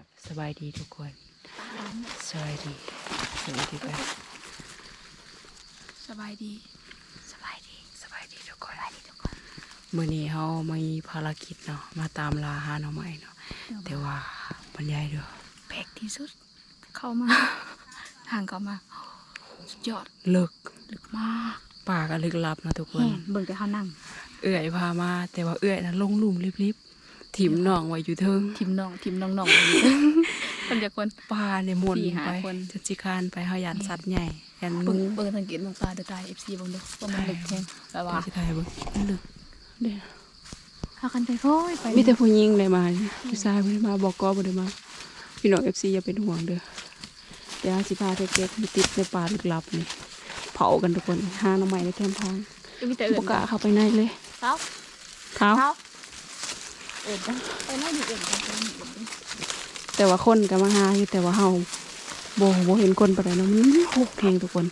ครับสบายดีทุกคนสบายดีสวัสดีครับสบายดีสบายดีสบายดีทุกคนสบายดีทุกคนมื่อนี้เรามีภารกิจเนาะมาตามลาหาหน่อไม้เนาะแต่ว่าบรรยายเด้อแปลกที่สุด เข้ามาทางเข้ามาสุดยอดเลิกลึกมากป่าก็ลึกลับนะทุกคนแห่เบิ่งแต่เขานั่ง เอื่อยพามา แต่ว่าเอื่อยนะลงหลุมริบๆ ถิ่มน้องไว้อยู่เทิงทิมน้องทิมน้องน้องคนจะคนป่าเนี่ยหมุนสี่หาไปคน จะจิคานไปเฮายันสัตว์ใหญ่ยันเบิ่งูงเบิ่งสังเกตเบิ่งปลาเดือดตายเอฟซีเบิ่งเด้อว่ามันลึกแค่แบบว่าว่าสิทายเบิ่งมันลึกเด้อพากันไปค่อยไปมีแต่ผู้หญิงเลยมาเนี่ยผู้ชายไม่ได้มาบอกก็บ่ได้มา พี่น้องเอฟซีอย่าเป็นห่วงเด้อเดี๋ยวสิพาเด็กๆไปติดในป่าลึกลับนี่เผากันทุกคนหาหน้ำใหม่ในแคมป์ทางมีแต่เอื่บนกล้าเข้าไปในเลยเท้าเท้า เท้า เอื่นกันไปไม่ดีเอื่นกันไปไม่ดีเอื่นกันแต่ว่าคนก็มาหาอยู่แต่ว่าเฮาบ่บ่เห็นคนปานใดเนาะมันหกแหงทุกคน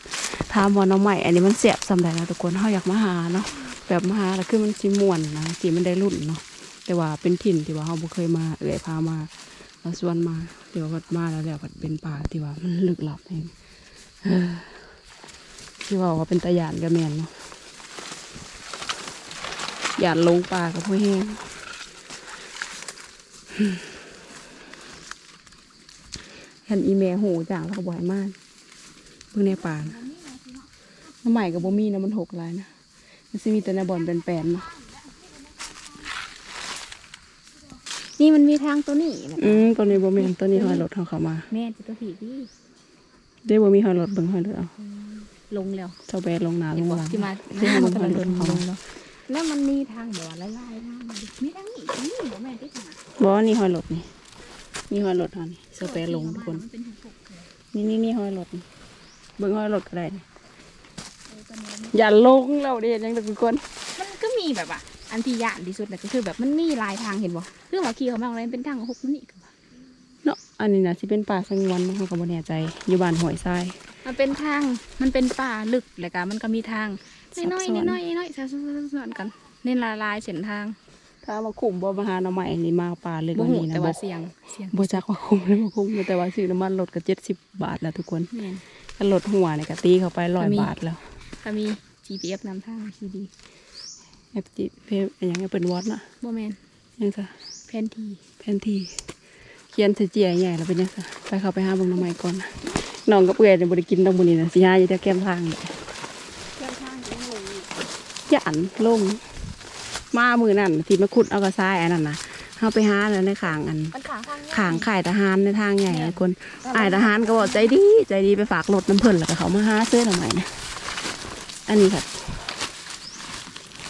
ถามว่าน้ำใหม่อันนี้มันแซ่บซำใดนะทุกคนเฮาอยากมาหาเนาะแบบมาหาแล้วคือมันสิม่วนนะสิมันได้รุ่นเนาะแต่ว่าเป็นถิ่นที่ว่าเฮาบ่เคยมาเอื้อยพามาแล้วชวนมาเดี๋ยววัดมาแล้วแล้วก็เป็นป่าที่ว่ามันลึกลับแฮงเออที่ว่าว่าเป็นตะยานก็แมนเนาะยานลงป่ากับผู้แห้ง เห็นอีเมลหูจางแล้วก็บ่อยมากเพิ่งในป่านะน้ำใหม่กับบ่มีนะมันหกลายนะมันจะมีแต่ในบ่อนเป็นแปลนๆเนาะนี่มันมีทางตัวนี้นะอืมตัวนี้บ่มีตัวนี้หอยรถเขาเข้ามา แม่จะตัวผีพี่ได้บ่มีหอยรถเบิ่งหอยรถเอาลงแล้วเจ้าแบะลงหนาลเห็นงบอหกลังที่มาที่หน้ามัมันนกำกำลัลังงเดิเดินนเข้าลงแล้วแล้วมันมีทางบ่อไล่ไล่ทางมาดิมีทางนี้ นี่บ่แม่นที่ทางบ่นี่หอยรถนี่นี่หอยรถเฮานี่เจ้าแบะลงทุกคน มันเป็นหุบหุบเลยนี่นี่นี่หอยรถนี่เบิ่งหอยรถก็ได้นี่เออตอนนี้มันอย่าลงเราเด้ยังทุกคน มันก็มีแบบว่าอันที่ยานที่สุดนะก็คือแบบมันมีลายทางเห็นบ่เรื่องว่าขี่เขามาอะไรเป็นทางหกนี่คือว่าเนาะอันนี้น่ะสิเป็นป่าสงวนมั้งเขาก็บ่แน่ใจ อยู่บ้านห้วยทราย มันเป็นทางมันเป็นป่าลึกแล้วก็มันก็มีทางซับน้อยซ้อนๆน้อยๆน้อยๆซ้อนๆกันเน้นละลายเส้นทาง ถ้ามาขุมบ่มาหาหน่อไม้นี่มาป่าเลยบ่วันหูนี้นะแต่ว่าเสียงเสียงบ่จักว่าคุ้มหรือบ่คุ้มแต่ว่าซื้อน้ำมันรถก็เจ็ดสิบบาทแล้วทุกคนแม่น ถ้ารถหัวเนี่ยก็ตีเข้าไปร้อยก็มี บาทแล้วก็มี GPS นำทางทีดีแอปจิเพออย่างเงี้ยเป็นวอตน่ะบ่แม่นยังซะแผนที่แผนที่เขียนเจียใหญ่แล้วเป็นยังซะไปเข้าไปหาเบิ่งหน่อไม้ก่อนนะน้องกับเอื้อยเนี่ยบ่ได้กินดอกมื้อนี้นะสิหาอยู่แต่แก้มทางนี่เส้นทางยังลงย่านลง มามื้อนั้นที่มาขุดเอากระทรายอันนั้นน่ะเฮาไปหาแล้วในข้างอันมันขางทางขางข่ายทหารในทางใหญ่ทุกคนอ้ายทหารก็บอกใจดีใจดีไปฝากรถน้ำเพิ่นแล้วก็เขามาหาเสื้อหน่อไม้นะอันนี้ค่ะ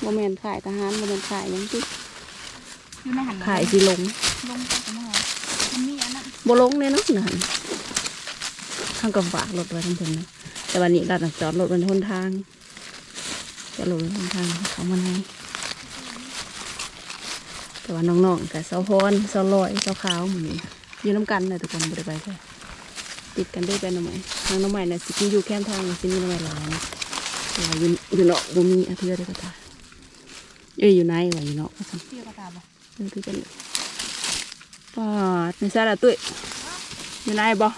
โมเมนข่ายทหารโมเมนข่ายหยังที่อยู่ในหันข่ายสิลงลงไปกันหอมันมีอันนั้นบ่ลงแน่เนอนนะทางกับฝากรถไว้ทั้งเพิ่นนะแต่วันนี้เราต้องจอดรถไว้ในหนทางจอดรถไว้ในหนทางเขามาให้ แต่ว่าน้องๆกับเสาพรเสาลอยเสาขาวหมือนี้อยู่น้ำกันเลยทุกคนบ่ได้ไปใช่ติดกันได้ไปหน่อไม้ทางหน่อไม้น่ะสิมีอยู่แค่ทางสิมีหน่อไม้หลายนะแต่ว่าอยู่อยู่นอกบ่มีอาเทือได้ก็ตายเอ้ยอยู่ในว่าอยู่นอกก็ซั่นที่กระตาบ่นั่นคือกันเลยปาดในซาละตุ้ยอยู่ไหนบ่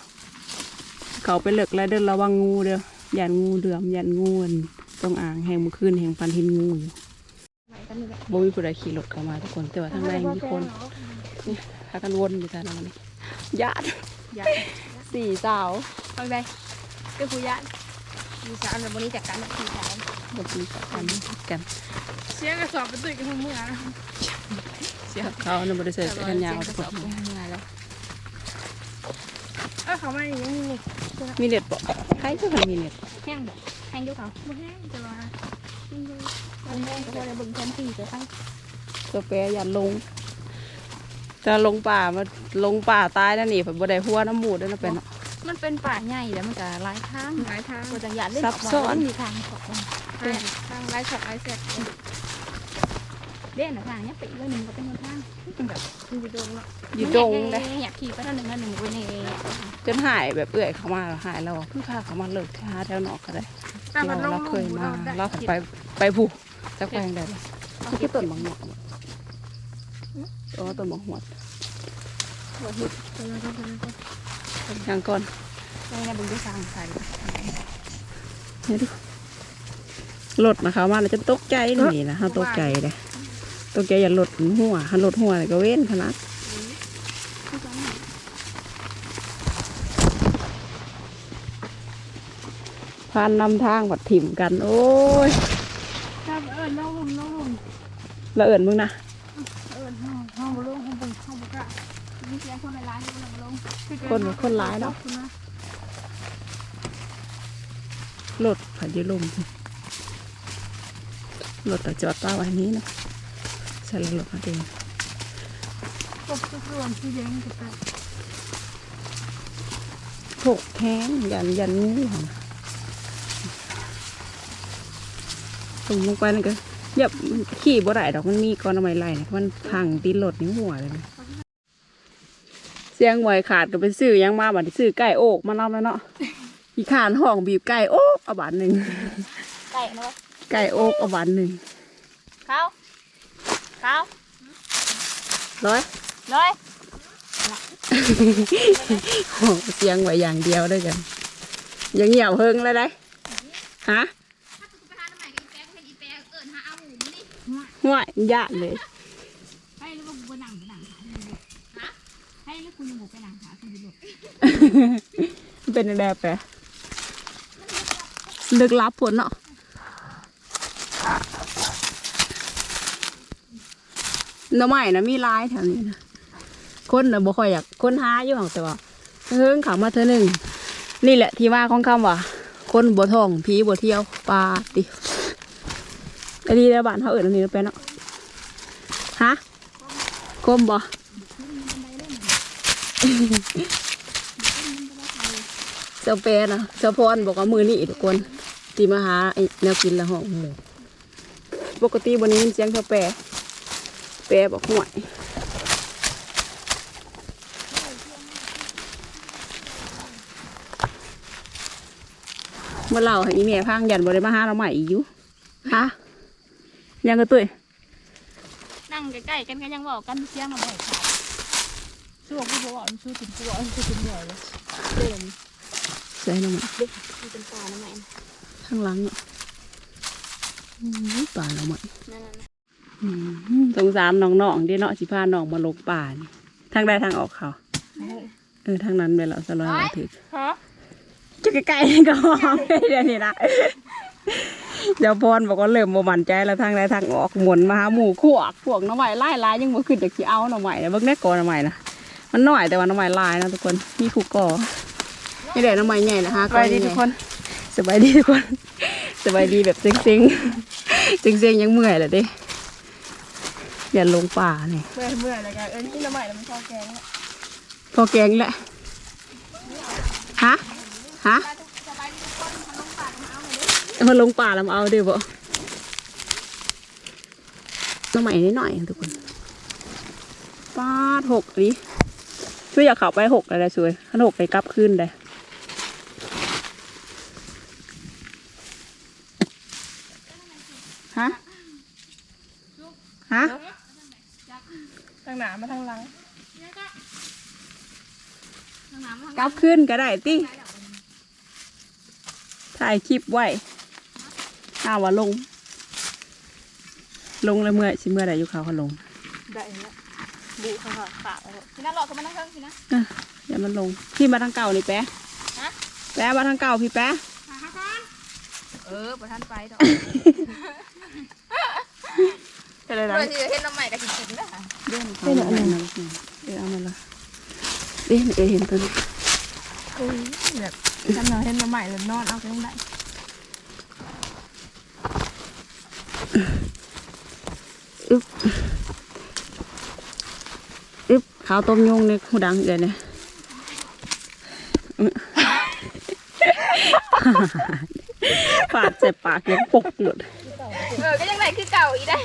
เขาไปเลิกแล้วเดินระวังงูเด้อยันงูเดือมยันงูอันตรงอ่างแห่งเมื่อคืนแห่งปันหินงูอยู่ไหน กันนี่แหละบ่มีผู้ใดขี่รถเข้ามาทุกคนแต่ว่าทางในมีคนนี่พากันวนอยู่ทางนั้นนี่ญาติยาสี่สาวฟังได้ก็ผู้ยานมีสารแบบวันนี้จากการแบบขี่สายบ่มีกันกันเสียกระสอบไปตื่นกันทั้งเมื่อนะเสียเขาน่ะบ่ได้ใส่เสื้อกันยาวกทุระกสคอบนไปทั้งเมื่อแล้วเออเขามาอย่างนี้นี่มีเน็ตบ่ใครก็มันมีเน็ตแห้งบ่แห้งอยุเขาบ่แห้งแต่ว่ามัน แห้งก็พอได้เบิ่งแผนที่ไปไปตัวแปรยันลงจะลงป่ามาลงป่าตายนั่นนี่ผมบ่ได้หัวน้ำหมูด้วยนะเป็นเนาะมันเป็นป่าใหญ่แล้วมันก็หลายทางหลายทางก็จังหยาดเล่นซับซ้อน มีทางสองทางทางหลายช็อตหลายแสกเด่นทางเนี้ยปีละหนึ่งก็เป็นทางแบบมันจะโดนเนาะอยู่ดงเลยอยากขี่ไปทางหนึ่งทางหนึ่งไปนี่จนหายแบบเอื่อยเข้ามาหายแล้วเพิ่งพาเขามาเลิกหาแถวนอกก็ได้ เราเราเคยมาเราไปไปผูก จะแขวงได้เลยคือต้นบางหมวดโอ้ต้นบางหมวดบ่เห็ดตัวนั้นก็ตัวนั้นก็อย่างก่อนในในบึงด้วยสางใส่เนี่ยดูรถนะคะมาแล้วจะตกใจนี่นะฮะตกใจเลยตกใจอย่าหลดหัวหันหลดหัวก็เว้นขนาดพานนำทางผัดถิ่มกัน โอ้ย ครับเอิญน้องลุมน้องลุมละเอิญมึงนะเอิญห้องห้องบ่ลงห้องบ่ห้องบ่กะมีเสียงคนในร้านอยู่บ่ลงคนคนร้ายเนาะคุณนะรถผัดยืลมรถแต่จอดป้าไว้นี้นะใช่แล้วรถมาเองกบทุกรวมที่แดงกับไปถกแข้งยันยันนี้ค่ะ ตรงลงไปนั่นก็อย่าขี่บ่ได้ดอกมันมีก้อนเอาไม้ไล่เนี่ยมันพังตีนรถนิ้วหัวเลยนะเสียงหวยขาดก็ไปซื้อหยังมาบัดนี้ซื้อไก่โอกมาเล่าแล้วเนาะอีขานห้องบีบไก่โอกเอาบาทหนึ่งไก่นะวะไก่โอกเอาบาทหนึ่งข้าวข้าวร้อยเลยโอ้เสียงไว้อย่างเดียวด้วยกันยังเหี่ยวเฮิงเลยได้ฮะ ห่วยยากเลย ให้แล้วก็บุนั่งไปนั่งขาฮะให้แล้วคุณยังบุไปนั่งขาคุณอยู่หลบเป็นอะไรไปลึกลับผลเนาะหน้ำใหม่นะมีหลายแถวนี้นะคนนะบ่ค่อยอยากคนหาอยู่หรอกแต่ว่าเฮิงเขามาเธอหนึ่งนี่แหละที่มาของคำว่า คนบ่ท่องผีบ่เที่ยวปลาติ อันนี้แล้วบ้านเขาเอิญอันนี้ไปเนาะฮะกลมบ่เจ้าแปรนะเจ้าพรบอกว่ามือนี่ทุกคนตีมาหาไอแนวกินละห้องปกติวันนี้เสียงเจ้าแปรแปรบอกห่วยเมื่อเราให้อีเมียพังยันบริมาหาเราใหม่อีกอยู่ฮะ ยังกระตุ้ยนั่งใกล้ๆกันก็ยังบอกกันเสียงมาบ่อยขาดช่วงที่บอกช่วยถึงกูบอกช่วยถึงบ่อยเลยเดินใส่น้ำมันมันเป็นปลาน้ำมันข้างหลังเนาะอู้ป่าเราใหม่นั่นน่ะอืมสงสารน้องๆเด้เนาะสิพาน้องมาลงป่านี่ทางใดทางออกเขาเออทางนั้นไปแล้วสลอยเราถึกฮะจะใกล้ๆก็ห้องได้เดี๋ยวนี้นะ เดี๋ยวพรบอกว่าเริ่มโมมั่นใจแล้วทางใดทางออกหมุนมาหาหมู่ขวกพวกหน้ำใหม่ไล่ลายยังบ่ขึ้นจากที่เอาหน้ำใหม่นะเบิ่งแน่กอหน้ำใหม่นะมันน้อยแต่ว่าหน้ำใหม่ลายนะทุกคนมีขู่กอนี่แหละหน้ำใหม่ใหญ่นะฮะสบายดีทุกคนสบายดีทุกคนสบายดีแบบเซ็งๆเซ็งๆยังเมื่อยเลยเด้อย่าลงป่าเนี่ยเมื่อยเมื่อยอะไรกันเอิญที่น้ำใหม่แล้วมันชอบแกงแล้วพอแกงแหละฮะฮะ มันลงป่าแล้วมาเอาเดี๋ยวบ่น้องใหม่นิดหน่อยทุกคนป้าดหกดิช่วยอยากเขับไปหกอะไรช่วยขันหกไปกลับขึ้นเลยฮะ ฮะทางหนามาทางหลังกลับขึ้นก็ได้ติถ่ายคลิปไว้ ถ้าว่าลง ลงแล้วเมื่อยสิเมื่อใดอยู่เขาเขาลงได้แล้วบุขาขาขาแล้วพี่น่าหลอกกันมานั่งเครื่องสินะอะอย่ามันลง พี่มาทางเก่านี่แป๊ะฮะแป๊ะมาทางเก่าพี่แป๊ะเออประทานไปดอกเป็นอะไรเพื่อที่จะเห็นน้ำใหม่กับสิกินนะเด่นเขาเอามาละเดี๋ยวเอามาละเด่นเอเห็นตัวนี้แบบทำเราเห็นน้ำใหม่แล้วนอนเอาไปได้ อึ๊บอึ๊บขาวต้มยงในหูดังเดี๋ยวนี้ปาดใส่ปากยังปกหลุดเออก็ยังไงคือเก่าอีได้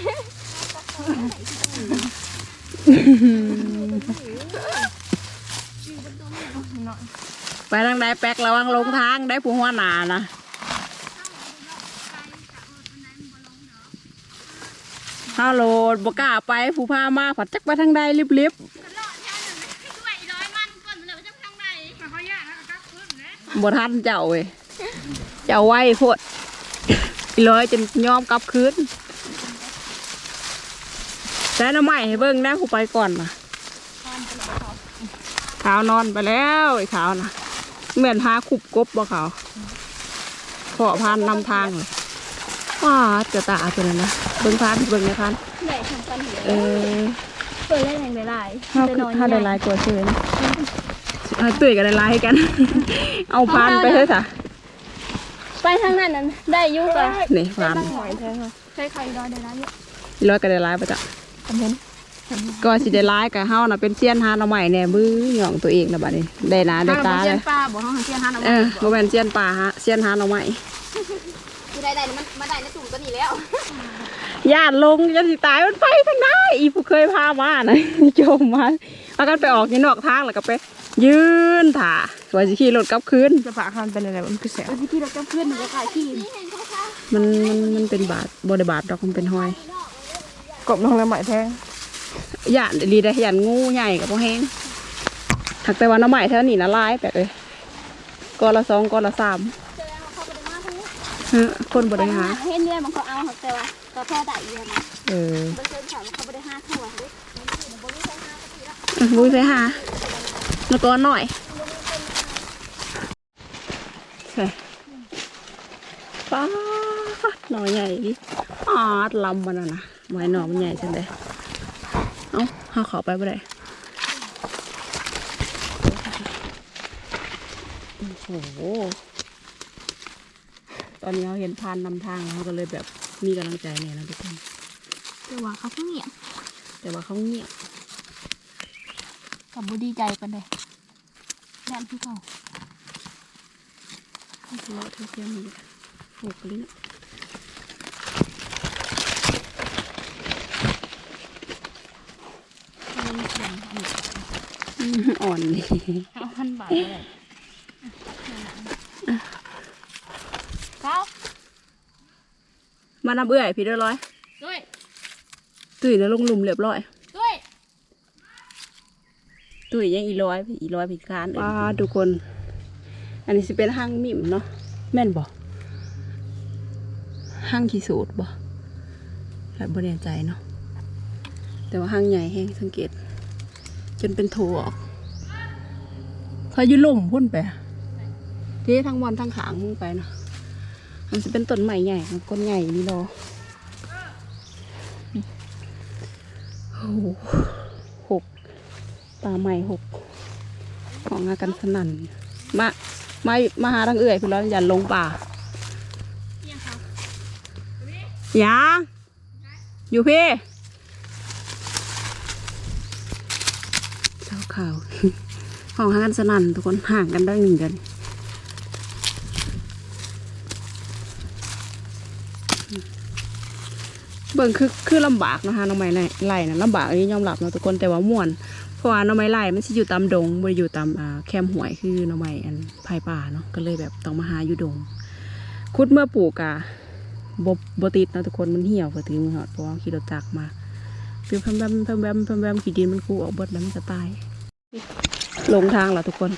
ไปทางใดแป๊กระวังลงทางได้ผู้หัวหนานะ ฮัลโหลบกล้าไปผู้พามาผัดจักไปทางใดลิบๆบ่ทันเจ้าเว้ยเจ้าไว้โพดร้อยจนยอมกลับคืนแต่น้าใหม่ให้เบิ้งนะกูไปก่อนนะขาวนอนไปแล้วไอ้ขาวนะเหมือนพาขุบกบบ่ขาวขอพานนำทางเลยว้าจะตาตัวนั้นนะ เบิ่งพานเบิ่งนะพานไหนทำกันเหรเอออเปิดได้แรงหลายๆถ้าแต่นอนถ้าได้ใหญ่ลายกว่าเชิญเอาตื่นกันได้ลายกัน เอาพานไปเถอะจ้ะไปทางนั้นนั้นได้อยุกะนี่พานหอยใช่ค่ะใช่ใครรอได้ร้านเยอะร้อยก็ได้ลายปะจ้ะคอมเมนต์ก็สิได้ร้ายกับเฮาน่ะเป็นเซียนหาหน่อใหม่แน่บื้อหย่องตัวเองนะบัดนี้ได้หนาได้ตาเซีเลยยนปลาบอกห้องเซียนฮันเอาเออบ่แม่นเซียนป่าฮะเซียนหาหน่อใหม่คือได้ได้มันมาได้ในตุ่มตัวนี้แล้ว ญาติลงยันสิตายมันไปทางไหนอีผู้เคยพามานะจมมาแล้วก็ไปออกนี่นอกทางแล้วก็ไป ยืนถ่าว่าสิขี่รถกลับคืนจะฝากคันเป็นอะไรมันคือแสบเออที่เราจะเพื่อนหนูก็ขายที่มันมันมันเป็นบาทบ่ได้บาทดอกมันเป็นหอยกบน้องแล้วใหม่แทงย่านดีได้ย่านงูใหญ่กับพ่อแห้งถักแต่ว่าหน้ำใหม่เท่านี้นะลายแปลกเลยก้อนละสองก้อนละสามเจอเขาไปได้มาทั้งเฮ้อคนบ่ได้หาเห็นเรื่อยมันเขาเอาแต่ว่า ก็พ่อได้เยอะนะเออเบอร์เซ็นต์ถามว่าเขาไปได้ห้าเท่าไหร่บุ้ยใส่หาแล้วก็หน่อยใช่ป้าดหน่อยใหญ่ดิอาดลำมันน่ะนะไม้หน่อมันใหญ่จังเลยเอ้าห้าขอไปบ่ได้โอ้โห ตอนนี้เราเห็นพานนำทางเราก็เลยแบบ มีกำลังใจเนี่ยนะทุกคนแต่ว่าเขาเพิ่งเงียบแต่ว่าเขาเงียบกับบุดีใจกันเลยด้านที่เขาเขาทะเลาะเธอเทียมอยู่โอ้กลิ้นอืมอ่อนดีเอาพันบาทเลยเขา มานับเอื้อยพี่เรียบร้อย ด้วยตุ้ยแล้วลงหลุมเรียบร้อย ด้วยตุ้ยยังอีร้อยอีร้อยพิการว้าทุกคน อันนี้สิเป็นห้างมิมเนาะแม่นบ่ห้างขีสูตรบ่แบบบ่แน่ใจเนาะแต่ว่าห้างใหญ่แห้งสังเกต จนเป็นโถออกพายุล่มพุ่นไปที่ทั้งวันทั้งขางพุ่นไปเนาะ มันจะเป็นต้นใหม่ใหญ่ก้นใหญ่นี่รอโอ้หหกตาใหม่หกของอากันสนั่นมามามาหาทางเอื่อยพี่ร้อนอย่าลงป่ายังอยู่พี่เจ้าข่าวของอากันสนั่นทุกคนห่างกันได้หนึ่งเดือน เบิ่งคือคือลำบากนะคะน้องไม้ไล่นะลำบากอันนี้ยอมรับเนาะทุกคนแต่ว่าม่วน เพราะว่าน้ำไม้ไล่มันสิอยู่ตามดงบ่ได้อยู่ตามอ่าแคมหวยคือน้ำไม้อันภายป่าเนาะก็เลยแบบต้องมาหาอยู่ดง คุดเมื่อปลูกอะบบบ่ติดเนาะทุกคนมันเหี่ยวก็ถือมือหอดเพราะว่าขี่รถจักรมาคือพมแวมพมแวมพมแวมขี่ดินมันคูออกเบิดแล้วมันจะตายลงทางแล้วทุกคน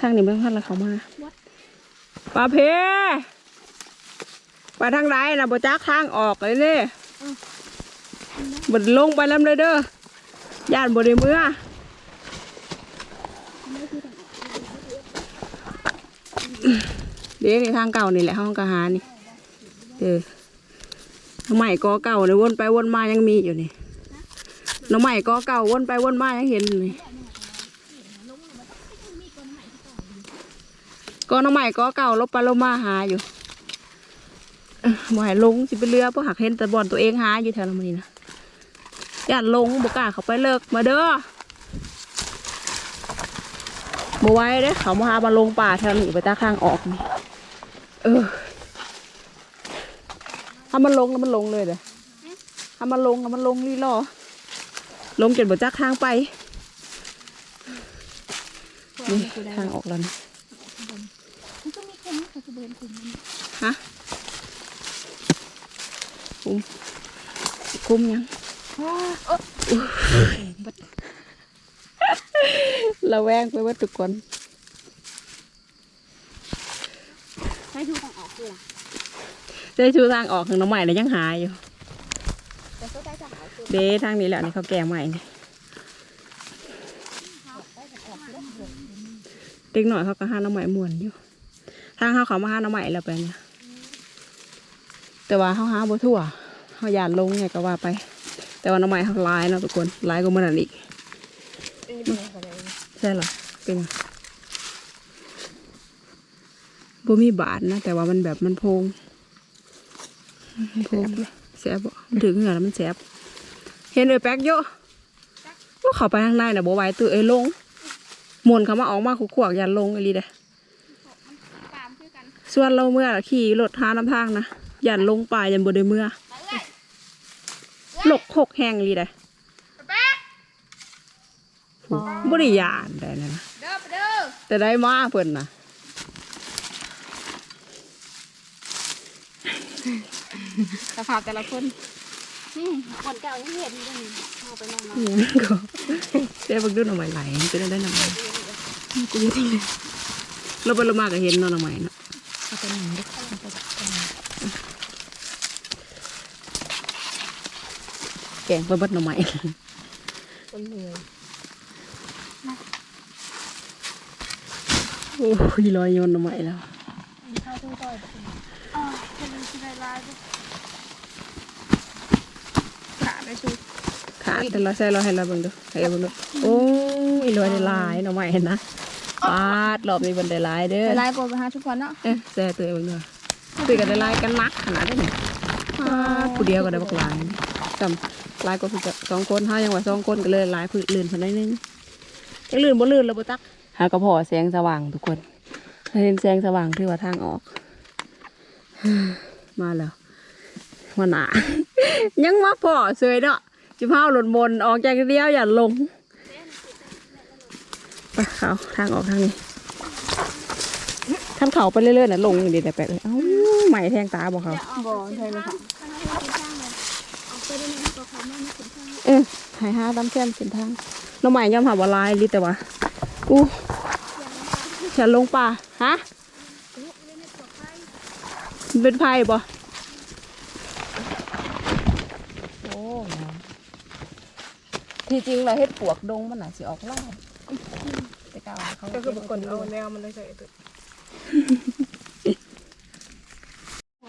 ทางนี้ไม่พันละเขามาปลาเพ ไปทางไหนนะบ่จักทางออกเลยเนี่ยบดลงไปแล้วเลยเด้อย่านบไดเมื่อเดี๋ยวนี่ทางเก่านี่แหละห้องกระหานี่เออน้องใหม่ก็เก่าเลยวนไปวนมายังมีอยู่นี่น้องใหม่ก็เก่าวนไปวนมายังเห็นอยู่นี่ก็น้องใหม่ก็เก่าลบไปลบมาหาอยู่เอ้อ บ่ให้ลงสิไปเรือเพราะหักเห็นแต่บอนตัวเองหาอยู่แถวนั้นนี่นะอย่าลงบกล้าเขาไปเลิกมาเด้อมาไว้เด้อเขามาหามาลงป่าแถวนี้ไปตาข้างออกนี่เออถ้ามันลงแล้วมันลงเลยเด้อถ้ามันลงแล้วมันลงรีรอลงจนบนจักทางไปนี่ทางออกแล้วนี่มันก็มีคนเขาจะเดินคุมมันฮะ คุ้มคุ้มยังเราแวงไปว่าทุกคนได้ชูทางออกคือได้ชูทางออกของน้องใหม่เลยยังหายอยู่เด้ทางนี้แหละนี่เขาแก่ใหม่นี่ติ๊กหน่อยเขาก็ห้าน้องใหม่มวนอยู่ทางเขาเขามาห้าน้องใหม่แล้วไปเนี่ย แต่ว่าเขาหาบ่ทั่วเขายานลงไงก็ว่าไป แต่ว่าน้องใหม่เขาลายเนาะทุกคนลายกว่ามันนั่นอีกใช่เหรอเป็นบ่มีบาทนะแต่ว่ามันแบบมันโพงโพงแสบบ่มันถึงเหงื่อแล้วมันแสบเห็นเอ้ยแป๊กเยอะว่าเขาไปทางในน่ะบ่ไหวตื่นเอ้ยลงมนเขามาออกมาขวกย่าลงอีหลีเด้ส่วนเราเมื่อขี่รถหาน้ำทางนะ ย่าลงป่ายันบ่ได้เมื่อไปเลยหลกหกแห้งอีหลีเด้อแป๊กบ่ได้ยานได้นะนะเด้อไปเด้อแต่ได้มาเพิ่นน่ะสภาพแต่ละคนนี่คนเก่ายังเห็นอยู่นี่เอาไปนอนนอนอิหยังก็ได้บักดูหน่อไม้ไหลเป็นได้หน่อไม้กูอยู่ที่เลยเราไปเรามาก็เห็นเนาะหน่อไม้เนาะเอาไปหนึ่งดิ แกงไปเบิดหน่อไม้คนเหนื่อยโอ้ยลอยโยนหน่อไม้แล้วเข้าตู้ต่อยแบบนี้อ๋อเป็นสิได้ลายด้วยขาไม่ชูขาดแต่เราใส่เราให้เราเบิ่งดูให้เราเบิ่งดูโอ้ยลอยได้หลายหน่อไม้เห็นนะปาดรอบนี้เบิ่นได้หลายเด้อลายโปรไปหาทุกคนเนาะเอ๊ะแซ่ตัวเองเนาะตีกันได้ลายกันนักขนาดนี้อ่าผู้เดียวก็ได้บักหลายจำ ลายก็คือสองคนเฮายังว่าสองคนก็เลยหลายพื้นลื่นสันได้นึงจังลื่นบ่ลื่นแล้วบ่ตักหากระพอแสงสว่างทุกคนเห็นแสงสว่างที่ว่าทางออก มาแล้วมาหนายังมาพอเสยเนาะจิพาวหล่นบนออกจากเดียวอย่าลงไปเขาทางออกทางนี้ขั้นเขาไปเรื่อยๆน่ะลงอย่างเดียวแต่แปลกเลยเอ้าใหม่แทงตาบอกเขาบ่ใช่เลยค่ะ เออหายห้าตามแคมเส้นทางน้องใหม่ย่อมหาบอลายลิแต่ว่าอู้ฉันลงป่าฮะมันเป็นไพ่บ่โอ้ที่จริงเราเฮ็ดปวกดงมันน่ะสิออกไล่แต่กาวาเขาก็คือบุคคลเอาแนวมันเลยใส่ตัว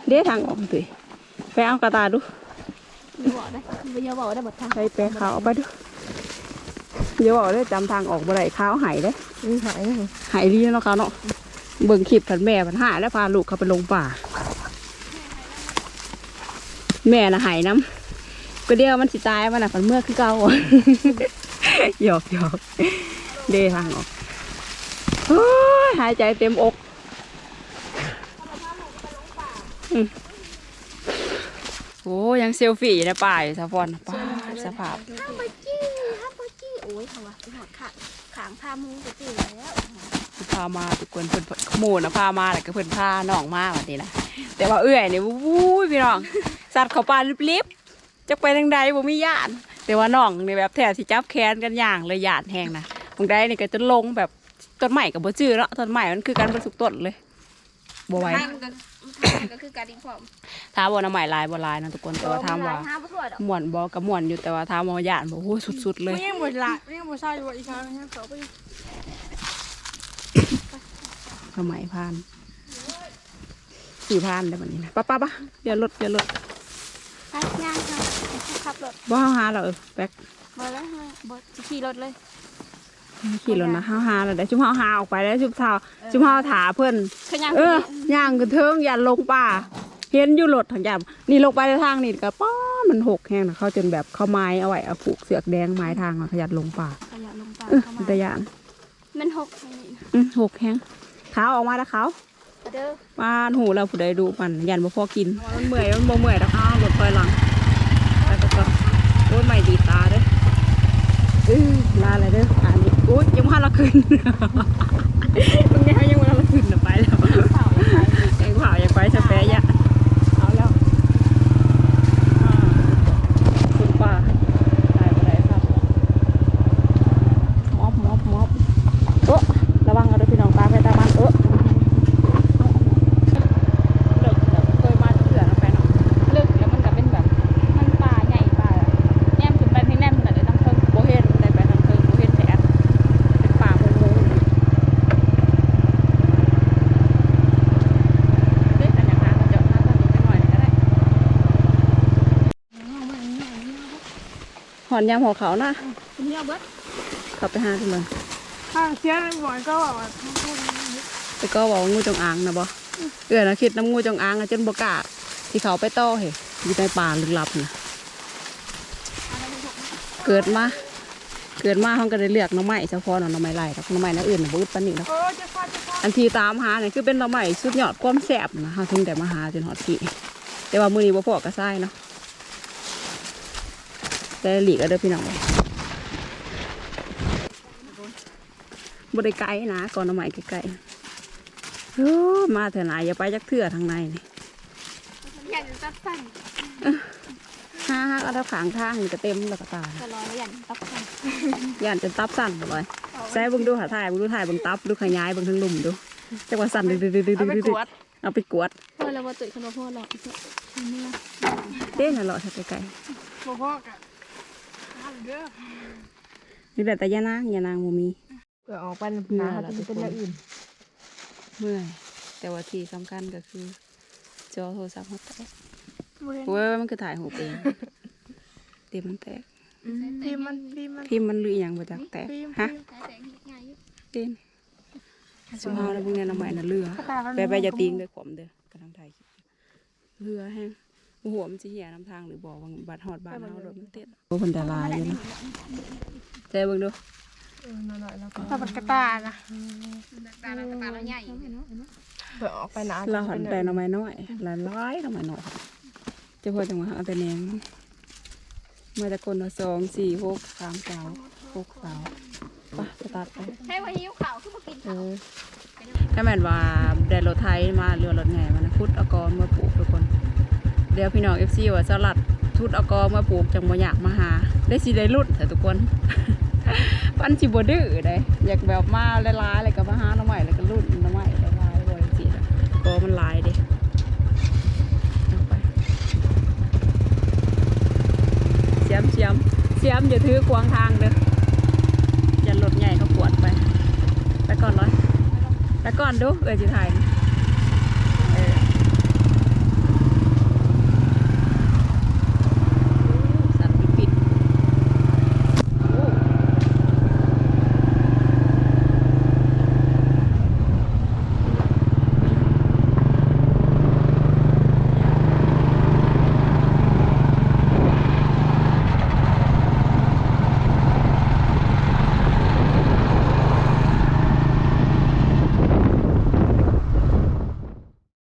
เด้ทางออกสิไปเอากระตาดู ไม่บอกได้ไม่ยอมบอกได้หมดทางไปแปลขาวเอาไปดูเดี๋ยวบอกได้จำทางออกบ่ได้ขาวหายได้นี่หายหายดีเนาะเขาเนาะเบิ่งคลิปผันแม่ผันหายแล้วพาลูกเขาไปลงป่า แม่น่ะหายน้ำก็เดียวมันสิตายมันน่ะผันเมื่อคือเก่าหยอกหยอกเดทางออกโอ้ยหายใจเต็มอกอืม โอ้ยังเซลฟี่อยู่ในป่าอยู่สะพอนป่าสภาพห้ามไปจี้ห้ามไปจี้โอ้ยเขาว่าไปหอดขาขางพามูไปจี้แล้วพามาทุกคนเพิ่นหมู่นะพามาแล้วก็เพิ่นพาน้องมาแบบนี้นะแต่ว่าเอื้อยนี่วู้ยพี่น้องสัตว์เขาปลาลิบๆจะไปทางใดบ่มีญาติแต่ว่าน้องนี่แบบแทบสิจับแขนกันอย่างเลยญาติแหงนะบางใดนี่ก็จะลงแบบต้นใหม่กับบ่จื้อเนาะต้นใหม่มันคือกันเป็นสุกต้นเลยบ่ไหวทาง ก็ทางก็คือการดิ้งพร้อมถามว่าน้ำใหม่ลายบ่ลายนะทุกคนแต่ว่าถามว่าห้ามไปทั่วดอกม่วนบ่กับม่วนอยู่แต่ว่าถามว่าญาติบ่โอ้สุดๆเลยไม่ยังบดละไม่ยังบดใช่บดอีกครั้งนะเขาไปสมัยพานสี่พานได้แบบนี้นะป้าป้าป้าเดี๋ยวรถเดี๋ยวรถไปย่างค่ะขับรถบ่หาเราเออแป๊กบดแล้วบดจะขี่รถเลย ขี่รถนะห้าวหาแล้วได้ชุมห้าวหาออกไปแล้วชุมเท้าชุมห้าวถาเพื่อนขยันเออย่างกันเทิงอย่าลงป่าเห็นอยู่รถทางยามนี่ลงไปในทางนี่ก็ป้ามันหกแห้งนะเขาจนแบบเขาไม้เอาไว้เอาผูกเสือกแดงไม้ทางมาขยันลงป่าขยันลงไปเออเข้ามันมาตะยานมันหกทางนี้นะอืมหกแห้งขาวออกมาแล้วขาวเด้อป้านหูเราผู้ใดดูมันยันบ่พอกินมันเมื่อยมันบ่เมื่อยแล้วอ้าวรถคอยหลังแล้วก็ก็โอ้ยไม่ดีตาเด้อเออลาอะไรเด้ออ่านโอ้ยยังว่าเรา ขึ้น ตรงนี้ยังว่าเราขึ้นน่ะไปแล้ว เผาไป ยังเผายังไปสเปรย์ยะเอาแล้วอ่าคุณป้าตายไปไหนครับมอบมอบมอบเออระวังเอาเด้อพี่น้องตาไปตามันเออเลิก อนยามหัวเขานะคุณเที่ยวเบิดเขับไปหากันเลยถ้าเสียบ่อยก็บอกว่าแต่ก็บอกว่างูจงอางนะบ่เออนะคิดน้ำงูจงอางอะจนบกล้าที่เขาไปต่อเหอยู่ในป่าลึกลับนะเกิดมาเกิดมาเขาก็ได้เลือกหน้ำไม้เฉพาะหน่อไม้ไร่ดอกหน้ำไม้หน้าอื่นน่ะบ่อึดปานนี้เนาะโอ้จะฟาดจะฟาดอันที่ตามหาเนี่ยคือเป็นหน้ำไม้สุดยอดความแซ่บนะเฮาถึงได้มาหาจนฮอดที่แต่ว่ามื้อนี้บ่พอกระซ้ายเนาะ แต่หลีกก็เด้อพี่น้องบ่ได้ไกลนะก่อนหน้ำไม้ไกลๆโอ้มาเถอะนะอย่าไปจักเทื่อทางในนี่อยากจะตัดสั่นห้าก็ถ้าขางทางนี่ก็เต็มแล้วก็ตายจะรออยากตัดสั่นย่านจนตับสั่นหมดเลยใส่เบิ่งดูหาถ่ายเบิ่งดูถ่ายเบิ่งตับดูขยายเบิ่งทั้งลุ่มดูจังว่าสั่นดึกดึกดึกดึกเอาไปดึกกวดเอาไปกวดพ่อแล้วว่าตื่นขนมพ่อหรอกเมื่อเต้นน่ะเหรอถ้าไกลบ่พอกะทำ เด้อๆนี่แหละแต่ยานางยานางบ่มีเพื่อออกไปนาเขาจะเป็นอย่างอื่นเมื่อยแต่ว่าที่สำคัญก็คือ จอโทรศัพท์เขาแตกเว้ยมันคือถ่ายหูปเองเต็มมันแตกพิมมันพิมมันพิมพ์มันลืออหยังบ่จักแตกพิมฮะแต่แต่งง่ายอยู่เต้นสุเฮาแล้วพวกนี้น้ำใหม่น่ะเรือไปไปจะตีงด้วยขวมเด้อกำลังถ่ายคลิปเรือแห้ง หัวมันจะเหี่ยน้ำทางหรือบอกว่าบัดหอดบ้านเฮารถมันเตี้ยโอ้คนดาลายอยู่นะใจเบิ่งดูถ้ามันกระตานะตาเราตาเราใหญ่เพื่อออกไปนาเราหันไปหน้ำไม้น้อยหลายร้อยหน้ำไม้น้อยเจะพอจังหวะเอาแต่แหนงมาแต่คนละสองสี่หกสามสาวหกสาวไปสตาร์ทไปให้ว่าหิวข่าวขึ้นมากินเออถ้าแม่นว่าได้รถไทยมาเรือรถไงมันนะพุดเอากอมาปลูกทุกคน เดี๋ยวพี่น้องเอฟซีว่าสลัดทุดเอากอมาปลูกจังบ่อยากมาหา ได้สิได้รุ่นแต่ทุกคน ปันสิบ่ดื้อได้อยากแบบมาหลายอะไรก็มาหาหน้องใหม่แล้วก็รุ่นหน้องใหม่หลายๆบ่จังซี่นะกอมันลายเด้เสียมเสียมเสียมอย่าถือกวางทางเด้ออย่ารถใหญ่เขาปวดไปไปก่อนร้อยไปก่อนดูเออจะถ่ายนะ